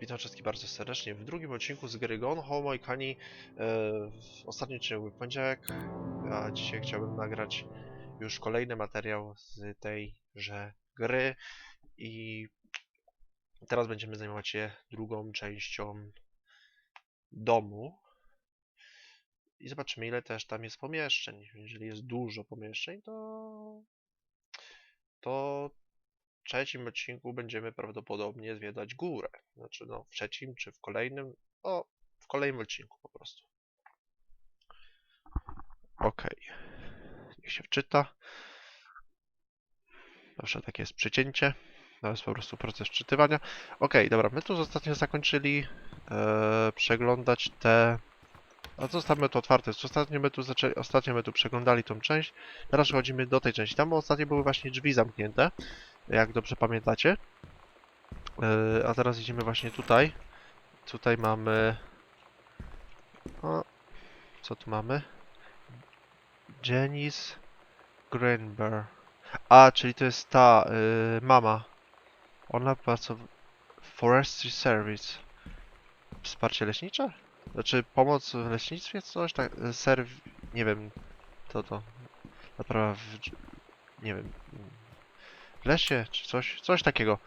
Witam wszystkich bardzo serdecznie w drugim odcinku z gry Gone Home Moikani. E, w ostatnim odcinku był poniedziałek, a dzisiaj chciałbym nagrać już kolejny materiał z tejże gry i teraz będziemy zajmować się drugą częścią domu i zobaczymy ile też tam jest pomieszczeń. Jeżeli jest dużo pomieszczeń, to to trzecim odcinku będziemy prawdopodobnie zwiedzać górę. Znaczy, no, w trzecim czy w kolejnym. O, w kolejnym odcinku po prostu. Okej. Niech się wczyta. Zawsze takie jest przycięcie. To jest po prostu proces wczytywania. Okej, dobra, my tu ostatnio zakończyli e, przeglądać te. A zostawmy to otwarte. Ostatnio my tu zaczęli, ostatnio my tu przeglądali tą część. Teraz przechodzimy do tej części. Tam ostatnio były właśnie drzwi zamknięte jak dobrze pamiętacie. Yy, a teraz idziemy właśnie tutaj. Tutaj mamy... O, co tu mamy? Janice Greenberg. A, czyli to jest ta yy, mama. Ona pracowała w Forestry Service. Wsparcie leśnicze? Znaczy pomoc w leśnictwie? Coś tak? Serw... Nie wiem. To to. Naprawa w... Nie wiem. W lesie, czy coś, coś takiego.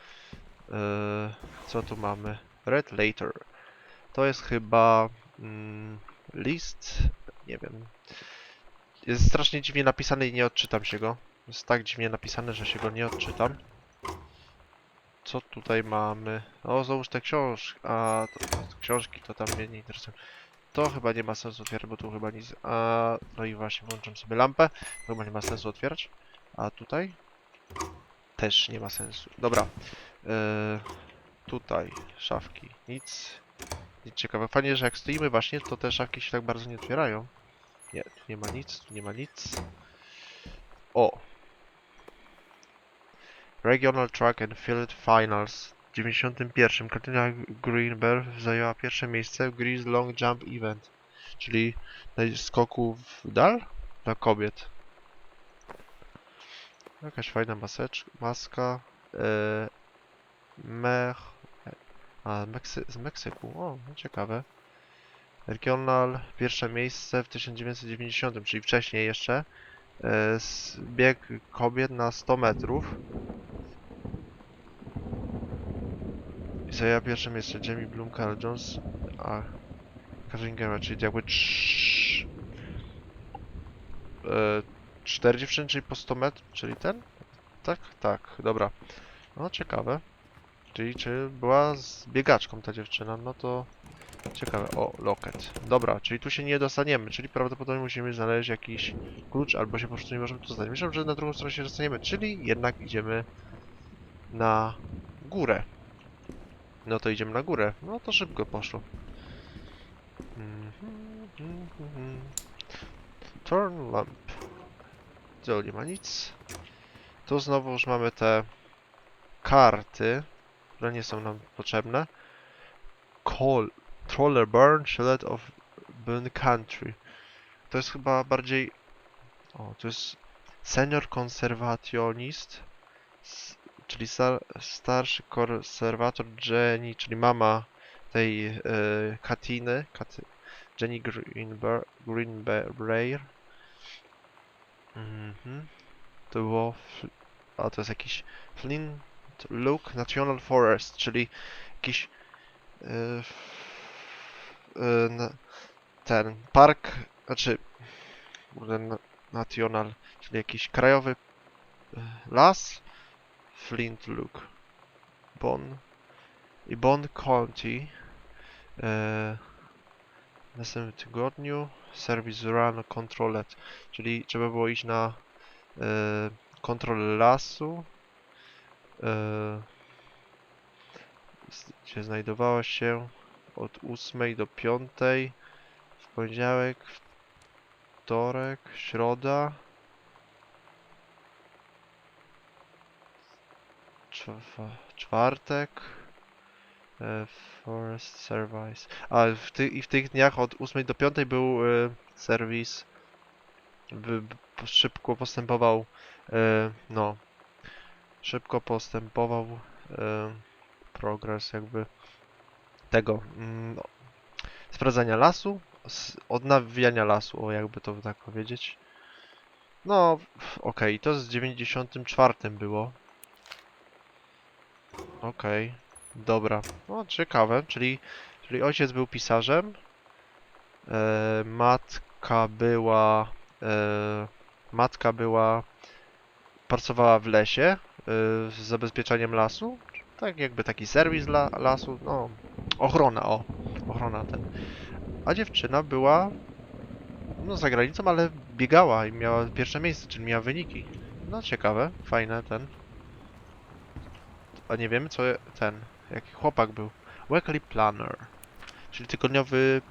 Yy, co tu mamy? Red Later. To jest chyba mm, list, nie wiem. Jest strasznie dziwnie napisany i nie odczytam się go. Jest tak dziwnie napisane, że się go nie odczytam. Co tutaj mamy? O, załóż te książki. A, to, to, to książki to tam mnie nie interesują. To chyba nie ma sensu otwierać, bo tu chyba nic. A, no i właśnie, włączam sobie lampę. To chyba nie ma sensu otwierać. A tutaj? też nie ma sensu. Dobra. E, tutaj szafki. Nic. Nic ciekawe. Fajnie, że jak stoimy właśnie, to te szafki się tak bardzo nie otwierają. Nie, tu nie ma nic, tu nie ma nic. O! Regional Track and Field Finals. W 91. Katyna Greenberg zajęła pierwsze miejsce w Grease Long Jump Event. Czyli skoku w dal dla kobiet. Jakaś fajna maseczka, maska. E, mech. A, Meksy z Meksyku. O, no ciekawe. Regional, pierwsze miejsce w 1990, czyli wcześniej jeszcze. E, bieg kobiet na 100 metrów. I zajęła pierwsze miejsce Jamie Bloom, Carl Jones, a Karin Gemma, czyli jakby trz... e, cztery dziewczyny, czyli po 100 metrów, czyli ten? Tak, tak, dobra. No ciekawe. Czyli czy była z biegaczką ta dziewczyna, no to ciekawe. O, loket. Dobra, czyli tu się nie dostaniemy, czyli prawdopodobnie musimy znaleźć jakiś klucz, albo się po prostu nie możemy tu dostać. Myślę, że na drugą stronę się dostaniemy, czyli jednak idziemy na górę. No to idziemy na górę. No to szybko poszło. Mhm. Turn lamp. Tu nie ma nic. Tu znowu już mamy te karty, które nie są nam potrzebne. Call, Troller Burn, Shielet of Burn Country. To jest chyba bardziej... O, to jest Senior Konserwationist, s- czyli star, starszy konserwator Jenny, czyli mama tej e, Katiny, Jenny Greenber, Greenbraer. Mhm. To było. A to jest jakiś Flint Look National Forest, czyli jakiś. Yy, na- ten park, znaczy. National, czyli jakiś krajowy yy, las. Flint Look. Bon. I Bon County. Yy, w następnym tygodniu. Service Run Controlled, czyli trzeba było iść na e, kontrolę lasu, e, gdzie znajdowała się od 8 do 5 w poniedziałek, wtorek, środa, czwartek, e, Forest Service. A w ty, i w tych dniach od 8 do 5 był e, serwis by, szybko postępował, e, no, szybko postępował e, progres jakby tego mm, no, sprawdzania lasu, odnawiania lasu, o jakby to tak powiedzieć. No, okej, to z 94 było. Okej, dobra. No, ciekawe, czyli, czyli ojciec był pisarzem, e, matka była, e, matka była, pracowała w lesie, e, z zabezpieczaniem lasu, tak jakby taki serwis dla lasu, no, ochrona, o, ochrona ten. A dziewczyna była, no, za granicą, ale biegała i miała pierwsze miejsce, czyli miała wyniki. No, ciekawe, fajne, ten. A nie wiemy, co ten, jaki chłopak był. Weekly Planner, czyli tygodniowy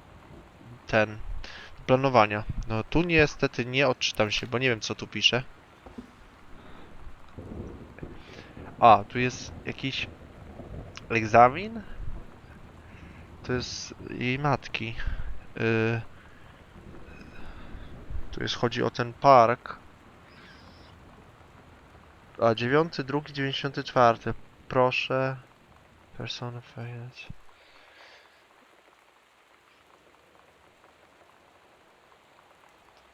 ten, planowania. No, tu niestety nie odczytam się, bo nie wiem, co tu pisze. A, tu jest jakiś egzamin? To jest jej matki. Y, tu jest, chodzi o ten park. A, 9, 2, 94. Proszę. Personified.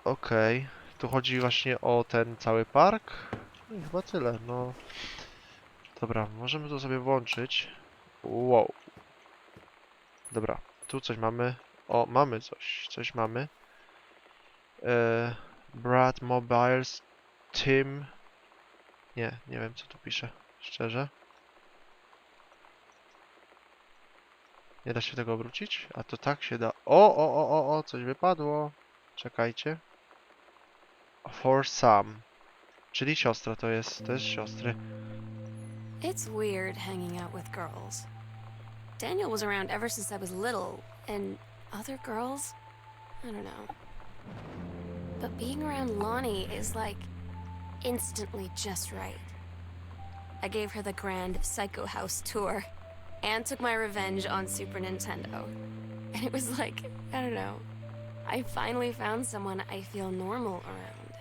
Okej. Tu chodzi właśnie o ten cały park. No i chyba tyle, no. Dobra, możemy to sobie włączyć. Wow. Dobra, tu coś mamy. O, mamy coś, coś mamy. E, Brad Mobiles, Tim. Nie, nie wiem co tu pisze, szczerze. Nie da się tego obrócić? A to tak się da. O, o, o, o, o, coś wypadło. Czekajcie. For some. Czyli siostra to jest, to jest siostry. It's weird hanging out with girls. Daniel was around ever since I was little, and other girls? I don't know. But being around Lonnie is like instantly just right. I gave her the grand Psycho House tour and took my revenge on Super Nintendo. And it was like, I don't know, I finally found someone I feel normal around.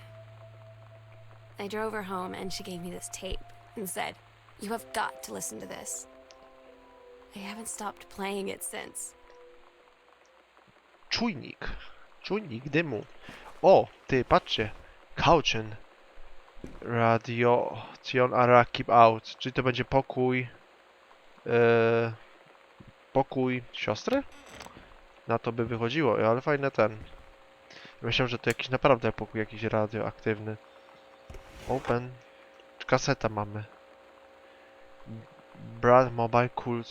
I drove her home and she gave me this tape and said, You have got to listen to this. I haven't stopped playing it since. Czujnik. Czujnik dymu. O, ty, patrzcie. Kauchen. Radiation Ara Keep Out. Czyli to będzie pokój... E, pokój siostry? Na to by wychodziło, ale fajne ten. Myślałem, że to jakiś naprawdę pokój jakiś radioaktywny. Open. Kaseta mamy. Brad Mobile Cool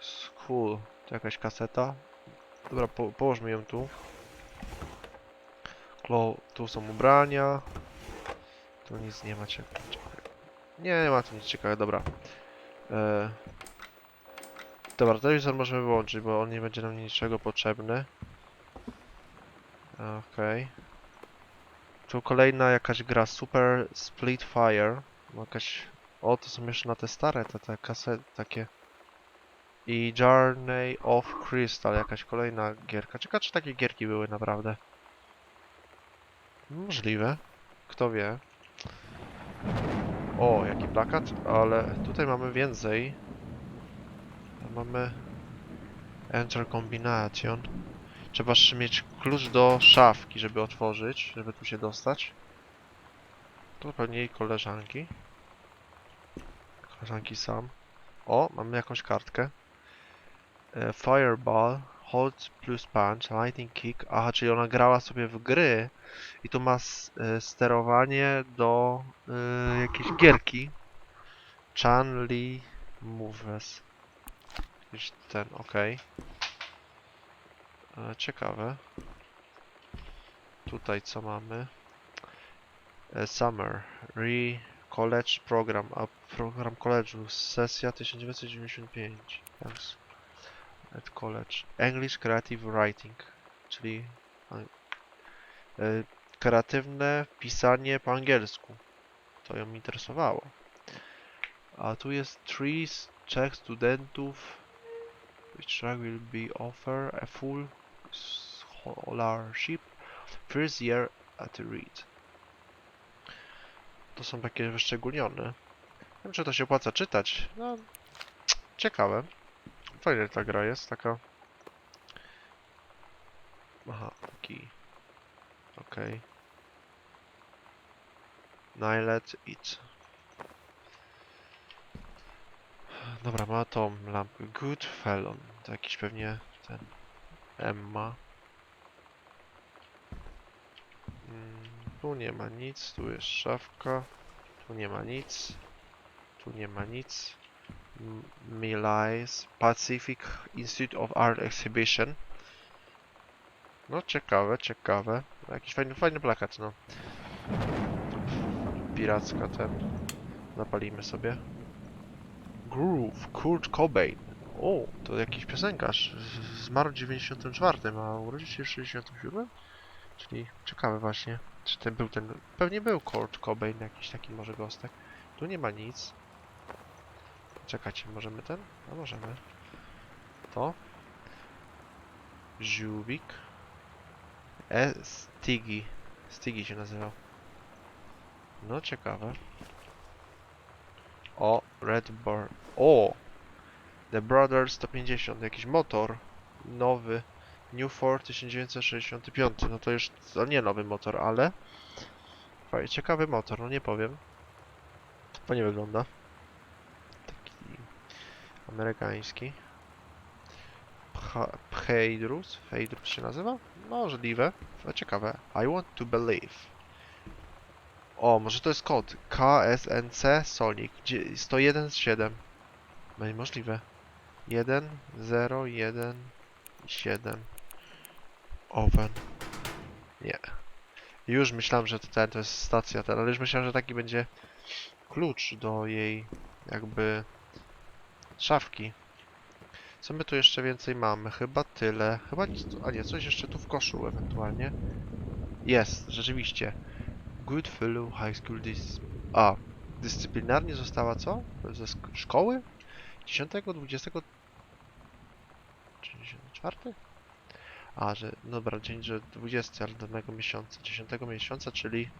School. To jakaś kaseta. Dobra, po, ją tu. Klo, tu są ubrania. Tu nic nie ma ciekawego. Nie, nie ma tu nic ciekawego, dobra. E... Dobra, telewizor możemy wyłączyć, bo on nie będzie nam niczego potrzebny. Okej. Tu kolejna jakaś gra Super Split Fire. Jakaś... O, to są jeszcze na te stare, te, te kasety takie. I Journey of Crystal, jakaś kolejna gierka. Ciekawe, czy takie gierki były naprawdę. Możliwe. Kto wie. O, jaki plakat, ale tutaj mamy więcej. Mamy Enter Combination. Trzeba mieć klucz do szafki, żeby otworzyć, żeby tu się dostać. To pewnie jej koleżanki. Koleżanki sam. O, mamy jakąś kartkę. E, Fireball, Hold plus Punch, Lightning Kick. Aha, czyli ona grała sobie w gry i tu ma e, sterowanie do e, jakiejś gierki. Chanli Moves. Jakiś ten, okej. E, Ciekawe. Tutaj co mamy? E, Summer. Re College Program. A program college'u. Sesja 1995. Thanks. At college. English Creative Writing. Czyli e, kreatywne pisanie po angielsku. To ją interesowało. A tu jest trees, trzech studentów. Which track will be offer a full scholarship first year at Reed. To są takie wyszczególnione. Nie wiem, czy to się opłaca czytać. No, ciekawe. fajna ta gra jest, taka... Aha, taki... Okej. Najlet, idź. Dobra, ma tą lampkę. Good felon. To jakiś pewnie ten... Emma. Mm, Tu nie ma nic, tu jest szafka. Tu nie ma nic. Tu nie ma nic. M- Millais Pacific Institute of Art Exhibition. No ciekawe, ciekawe. Jakiś fajny, fajny plakat, no. Piracka ten. Zapalimy sobie. Groove, Kurt Cobain. O, to jakiś piosenkarz. Zmarł w 94, a urodził się w 67? Czyli ciekawe właśnie. Czy ten był ten... Pewnie był Kurt Cobain, jakiś taki może gostek. Tu nie ma nic. Czekajcie, możemy ten? No możemy. To. Żółwik. E, Stigi. Stigi się nazywał. No ciekawe. O, Red Bar. O! The Brothers 150. Jakiś motor. Nowy. New Ford 1965. No to już to nie nowy motor, ale... Ciekawy motor, no nie powiem. Fajnie wygląda. Taki amerykański. Pheidrus? Pheidrus się nazywa? Możliwe. No, ciekawe. I want to believe. O, może to jest kod. KSNC Sonic. Dzie- 101 z 7. No możliwe. 1, 0, 1, 7. Owen. Nie. Już myślałem, że ten to jest stacja ale już myślałem, że taki będzie klucz do jej jakby szafki. Co my tu jeszcze więcej mamy? Chyba tyle. Chyba nic, a nie, coś jeszcze tu w koszu ewentualnie. Jest, rzeczywiście. Goodfellow High School Dis... A, dyscyplinarnie została co? Ze szkoły? 10, 20... 94? A, że, dobra, dzień, że 20, ale danego miesiąca, 10 miesiąca, czyli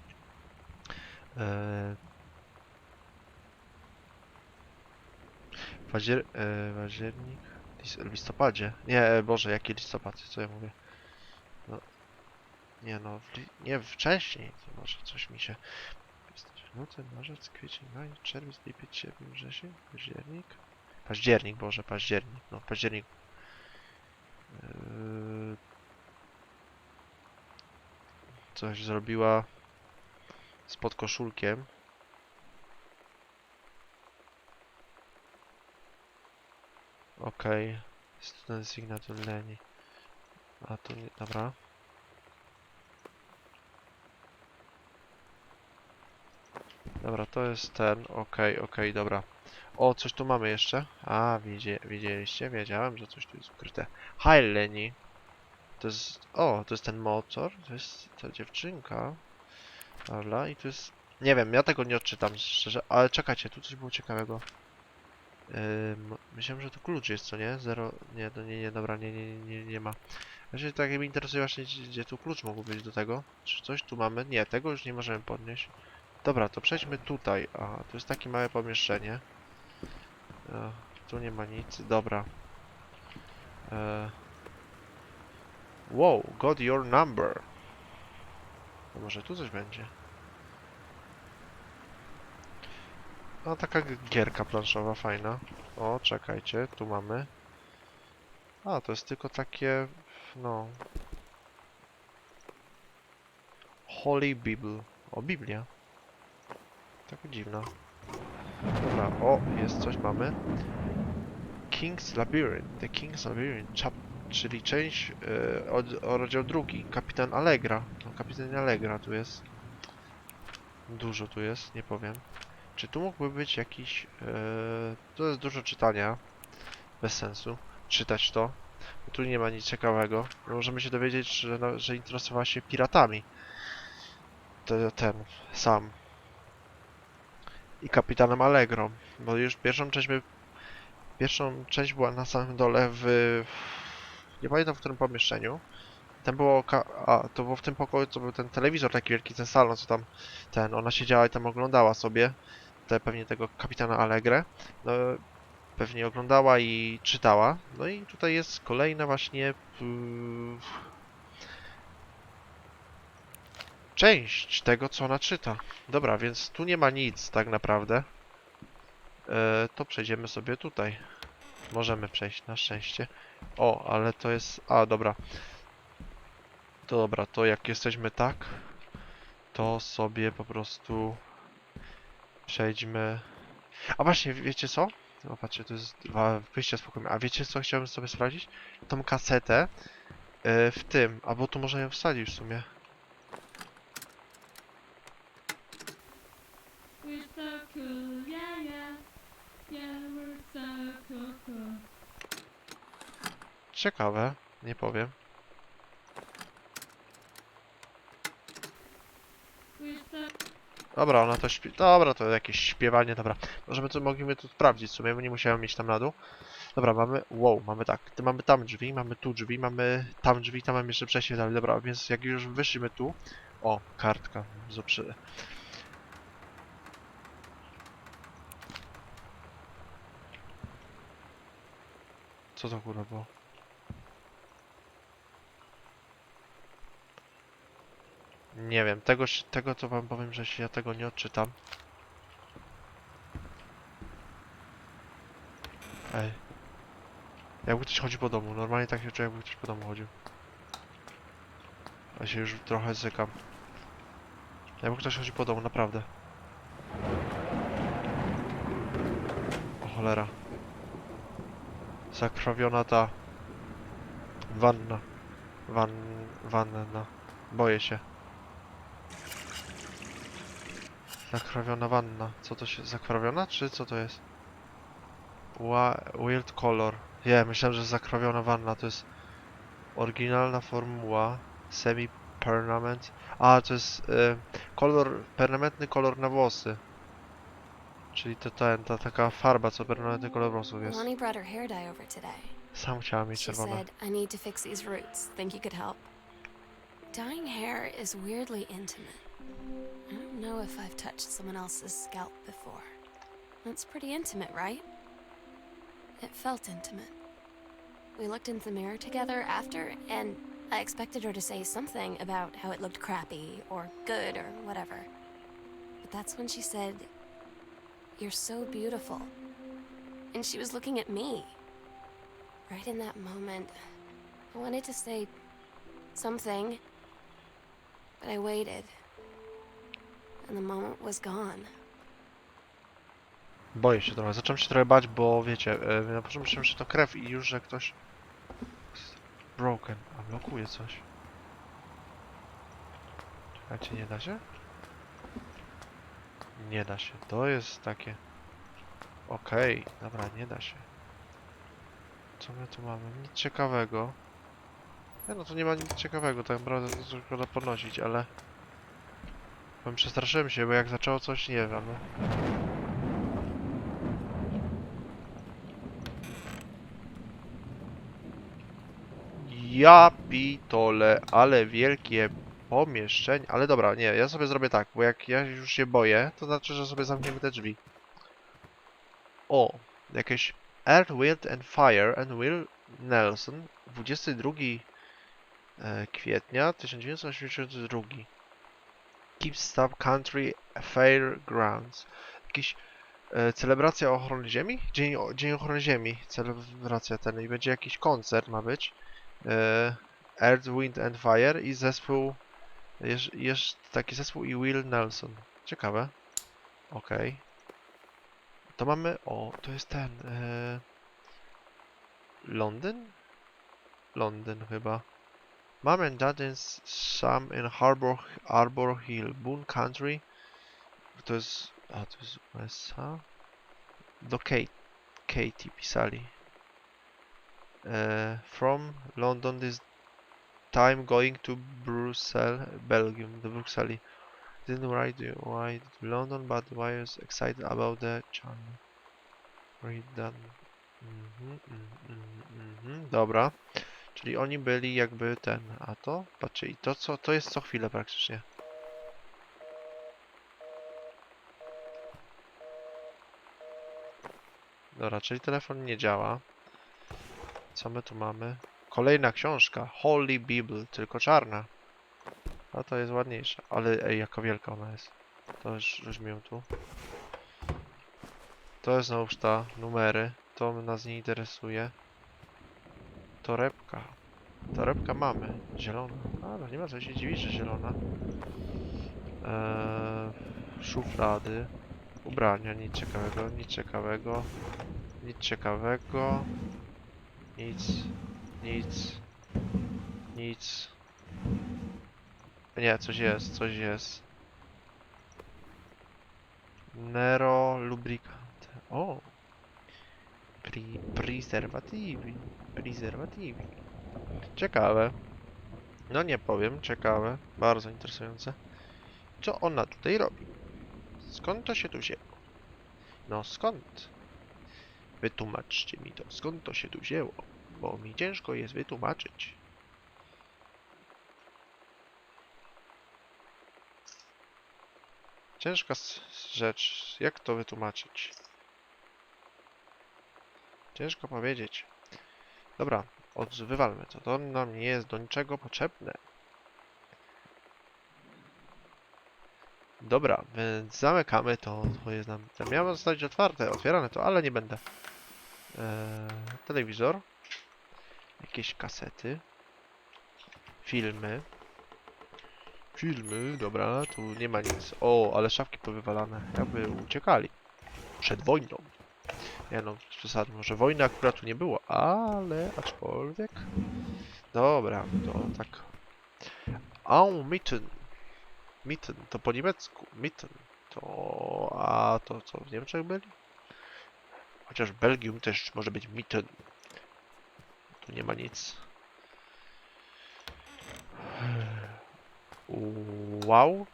e, paździer, e, październik, lis, listopadzie, nie, e, Boże, jaki listopad, co ja mówię, no, nie no, w, nie, wcześniej, to może coś mi się, luty, marzec, kwiecień, maj, czerwiec, lipiec, sierpień, wrzesień, październik, październik, Boże, październik, no, październik, Yy, coś zrobiła z podkoszulkiem. Okej. Okay. Student signature Leni. A tu nie, dobra. Dobra, to jest ten. Okej, okej, dobra. O, coś tu mamy jeszcze. A, widzie, widzieliście? Wiedziałem, że coś tu jest ukryte. Hi, Leni. To jest... O, to jest ten motor. To jest ta dziewczynka. Dobra, i tu jest... Nie wiem, ja tego nie odczytam szczerze, ale czekajcie, tu coś było ciekawego. Ym, myślałem, że to klucz jest, co nie? Zero... Nie, no nie, nie, dobra, nie, nie, nie, nie ma. Się tak mnie interesuje właśnie, gdzie, gdzie tu klucz mógł być do tego. Czy coś tu mamy? Nie, tego już nie możemy podnieść. Dobra, to przejdźmy tutaj. A, to jest takie małe pomieszczenie. E, tu nie ma nic. Dobra. E, wow, got your number. To może tu coś będzie. No, taka gierka planszowa, fajna. O, czekajcie, tu mamy. A, to jest tylko takie, no... Holy Bible. O, Biblia. Taka dziwna. Dobra, o, jest coś, mamy. King's Labyrinth. The King's Labyrinth. Chap czyli część, e, od, o rozdział drugi. Kapitan Allegra. No, kapitan Allegra tu jest. Dużo tu jest, nie powiem. Czy tu mógłby być jakiś... E, to jest dużo czytania. Bez sensu. Czytać to. Bo tu nie ma nic ciekawego. Możemy się dowiedzieć, że, no, że interesowała się piratami. Te, ten, sam. I kapitanem Allegro. Bo już pierwszą część by... Pierwszą część była na samym dole w... Nie pamiętam w którym pomieszczeniu. Tam było... A, to było w tym pokoju, to był ten telewizor taki wielki, ten salon, co tam... Ten, ona siedziała i tam oglądała sobie. Te, pewnie tego kapitana Allegre. No, pewnie oglądała i czytała. No i tutaj jest kolejna właśnie yy, część tego, co ona czyta. Dobra, więc tu nie ma nic tak naprawdę. E, to przejdziemy sobie tutaj. Możemy przejść, na szczęście. O, ale to jest... A, dobra. To dobra, to jak jesteśmy tak, to sobie po prostu przejdźmy... A właśnie, wiecie co? O, patrzcie, to jest dwa wyjścia spokojnie. A wiecie co chciałbym sobie sprawdzić? Tą kasetę e, w tym, albo tu można ją wsadzić w sumie. We're so cool, yeah, yeah. Yeah, we're so cool, cool. Ciekawe, nie powiem. Dobra, ona to śpiewa. Dobra, to jakieś śpiewanie, dobra. Możemy to mogliśmy tu sprawdzić w sumie, bo nie musiałem mieć tam na dół. Dobra, mamy. Wow, mamy tak. Tu mamy tam drzwi, mamy tu drzwi, mamy tam drzwi, tam mamy jeszcze przejście dalej. Dobra, więc jak już wyszliśmy tu. O, kartka. Zoprzy... Co to kurwa było? Nie wiem, tego, tego to wam powiem, że się ja tego nie odczytam. Ej. Jakby ktoś chodzi po domu, normalnie tak się czuję, jakby ktoś po domu chodził. Ja się już trochę zykam. Jakby ktoś chodzi po domu, naprawdę. O cholera. Zakrwawiona ta... Wanna. Wan... Wanna. Boję się. Zakrawiona wanna. Co to się... Zakrawiona, czy co to jest? Wa wild color. Nie, myślałem, że zakrawiona wanna to jest oryginalna formuła semi-permanent. A, to jest y, kolor, permanentny kolor na włosy. Czyli to ten, ta taka farba, co permanentny kolor włosów jest. Sam chciałem mieć czerwone. I need to fix these roots. Think you could help? Dyeing hair is weirdly intimate. Know if I've touched someone else's scalp before. That's pretty intimate, right? It felt intimate. We looked in the mirror together after, and I expected her to say something about how it looked crappy or good or whatever. But that's when she said, You're so beautiful. And she was looking at me. Right in that moment, I wanted to say something, but I waited. And the moment was gone. Boję się trochę. Zacząłem się trochę bać, bo wiecie, e, na początku myślałem, że to krew i już, że ktoś... Broken. A blokuje coś. Czekajcie, nie da się? Nie da się. To jest takie... Okej, dobra, nie da się. Co my tu mamy? Nic ciekawego. Nie, no to nie ma nic ciekawego, tak naprawdę to tylko da podnosić, ale... Powiem, przestraszyłem się, bo jak zaczęło coś, nie wiem, no. Ja pitole, ale wielkie pomieszczenie. Ale dobra, nie, ja sobie zrobię tak, bo jak ja już się boję, to znaczy, że sobie zamkniemy te drzwi. O, jakieś Earth, Wind and Fire and Will Nelson, 22 e, kwietnia 1982. Keepstop Country Fairgrounds. Jakiś e, celebracja ochrony ziemi? Dzień, Dzień ochrony ziemi, celebracja ten i będzie jakiś koncert ma być e, Earth, Wind and Fire i zespół, jest, taki zespół i Will Nelson. Ciekawe. Okej. To mamy, o, to jest ten, e, Londyn? Londyn chyba. Mom and Dad and Sam in Harbor, Arbor Hill, Boone Country. To jest, a to jest USA? Do Kate, Katie pisali. Uh, from London this time going to Brussels, Belgium, the Bruxelles. Didn't write why London, but why was excited about the channel. Read that. Mhm, mhm, mhm, mhm. Dobra. Czyli oni byli jakby ten, a to? Patrzcie, i to co, to jest co chwilę praktycznie. Dobra, czyli telefon nie działa. Co my tu mamy? Kolejna książka. Holy Bible, tylko czarna. A to jest ładniejsza. Ale ej, jaka wielka ona jest. To już weźmy ją tu. To jest znowuż ta numery. To nas nie interesuje. Torebka. Torebka mamy. Zielona. No nie ma co się dziwić, że zielona. Eee, szuflady. Ubrania, nic ciekawego, nic ciekawego. Nic ciekawego. Nic. Nic. Nic. Nie, coś jest, coś jest. Nero lubricant. O! Pri preserwatywi. Preserwatywi. Ciekawe. No nie powiem, ciekawe. Bardzo interesujące. Co ona tutaj robi? Skąd to się tu wzięło? No skąd? Wytłumaczcie mi to, skąd to się tu wzięło, bo mi ciężko jest wytłumaczyć. Ciężka rzecz, jak to wytłumaczyć? Ciężko powiedzieć. Dobra, od, wywalmy to, to nam nie jest do niczego potrzebne. Dobra, więc zamykamy to, to jest nam, to miało zostać otwarte, otwierane to, ale nie będę. Eee, telewizor. Jakieś kasety. Filmy. Filmy, dobra, tu nie ma nic. O, ale szafki powywalane, jakby uciekali. Przed wojną. Nie no, z przesady, może wojny akurat tu nie było, ale aczkolwiek. Dobra, to tak. Au, mitten. Mitten, to po niemiecku. Mitten. To... A to co, w Niemczech byli? Chociaż Belgium też może być Mitten. Tu nie ma nic. Wow.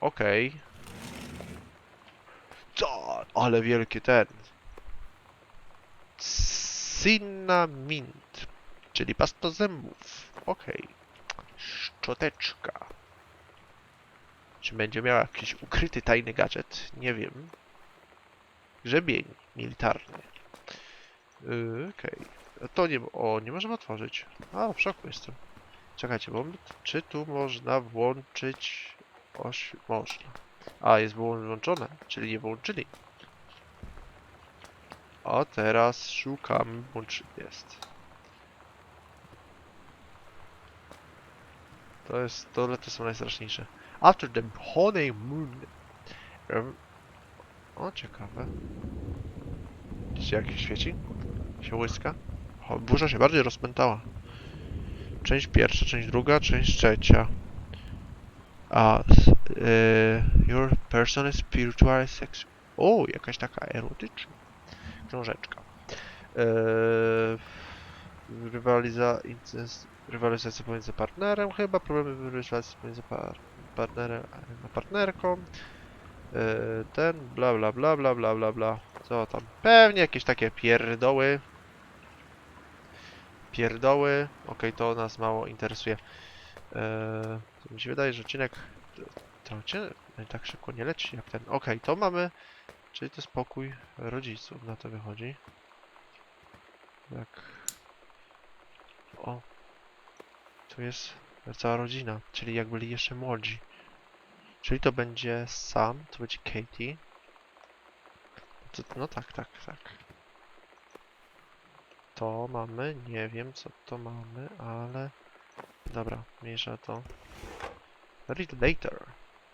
Okej. Co? Ale wielki ten. Cinnamint. Czyli pasta zębów. Okej. Szczoteczka. Czy będzie miała jakiś ukryty tajny gadżet? Nie wiem. Grzebień militarny. Yy, Okej. A To nie... O, nie możemy otworzyć. A, w szoku jestem. Czekajcie, my- czy tu można włączyć... Oś... Można. A, jest włączone, czyli nie włączyli. A teraz szukam... Włączy... Jest. To jest... To lety są najstraszniejsze. After the honeymoon. Um, o, ciekawe. Widzicie jak się świeci? Się łyska? O, burza się bardziej rozpętała. Część pierwsza, część druga, część trzecia. A, y, your person is spiritual sex. O, jakaś taka erotyczna książeczka. Eee, rywaliza, rywalizacja pomiędzy partnerem, chyba problemy w rywalizacji pomiędzy par, partnerem a partnerką. Eee, ten, bla bla bla bla bla bla bla. Co tam? Pewnie jakieś takie pierdoły. Pierdoły. Okej, to nas mało interesuje. To mi się wydaje, że odcinek... To odcinek tak szybko nie leci jak ten. Okej, to mamy... Czyli to spokój rodziców na to wychodzi. Tak. O. Tu jest cała rodzina, czyli jak byli jeszcze młodzi. Czyli to będzie Sam, to będzie Katie. To, no tak, tak, tak. To mamy, nie wiem co to mamy, ale... Dobra, mniejsza to. Read later.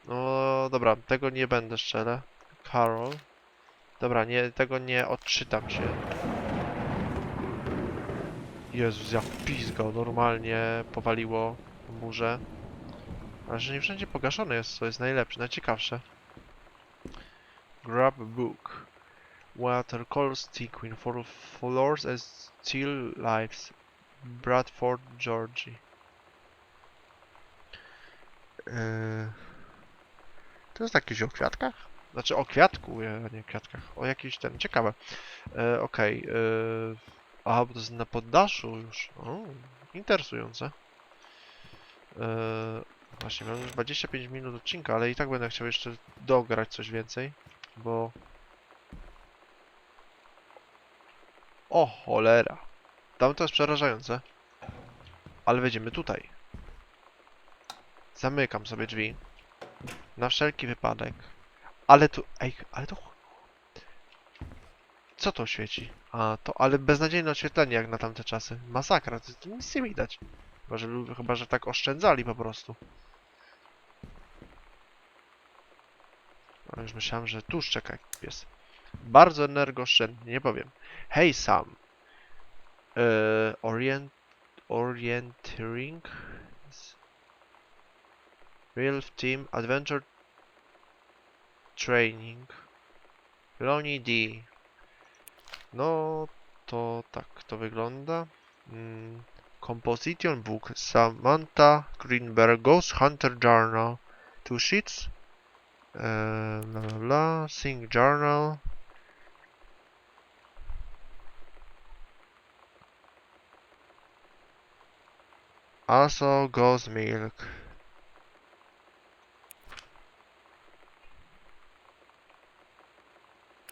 No dobra, tego nie będę szczerze. Carol. Dobra, nie, tego nie odczytam się. Jezus, jak pizgał, normalnie powaliło murze. Ale że nie wszędzie pogaszone jest, co jest najlepsze, najciekawsze. Grab book. Watercolor sequin for floors and still lifes. Bradford, Georgia. Eee, to jest jakieś o kwiatkach? Znaczy o kwiatku, a nie kwiatkach. O jakiś ten, ciekawe. E, Okej. Okay, Aha, bo to jest na poddaszu już. O, interesujące. E, właśnie, mam już 25 minut odcinka, ale i tak będę chciał jeszcze dograć coś więcej, bo... O cholera. Tam to jest przerażające. Ale wejdziemy tutaj. Zamykam sobie drzwi. Na wszelki wypadek. Ale tu... Ej, ale to... Co to świeci? A, to... Ale beznadziejne oświetlenie jak na tamte czasy. Masakra, to, to nic nie widać. Chyba że, chyba, że tak oszczędzali po prostu. No już myślałem, że tuż czeka pies. Bardzo energooszczędnie, nie powiem. Hej Sam. Yy, orient... Orienteering? Real Team Adventure Training. Loni D. No, to tak to wygląda. Mm, Composition Book. Samantha Greenberg Ghost Hunter Journal. Two sheets. Bla. Sing Journal. Also Ghost Milk.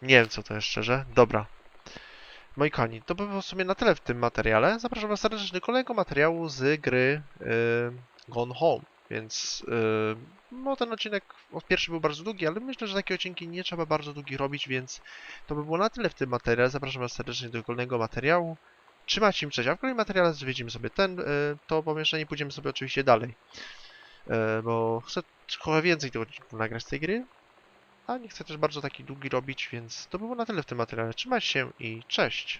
Nie wiem co to jest szczerze. Dobra. Moi kochani, to by było w sumie na tyle w tym materiale. Zapraszam Was serdecznie do kolejnego materiału z gry yy, Gone Home. Więc yy, no ten odcinek pierwszy był bardzo długi, ale myślę, że takie odcinki nie trzeba bardzo długi robić, więc to by było na tyle w tym materiale. Zapraszam Was serdecznie do kolejnego materiału. Trzymajcie się, cześć, a w kolejnym materiale zwiedzimy sobie ten, yy, to pomieszczenie i pójdziemy sobie oczywiście dalej. Yy, bo chcę trochę więcej tych odcinków nagrać z tej gry, a nie chcę też bardzo taki długi robić, więc to by było na tyle w tym materiale. Trzymajcie się i cześć!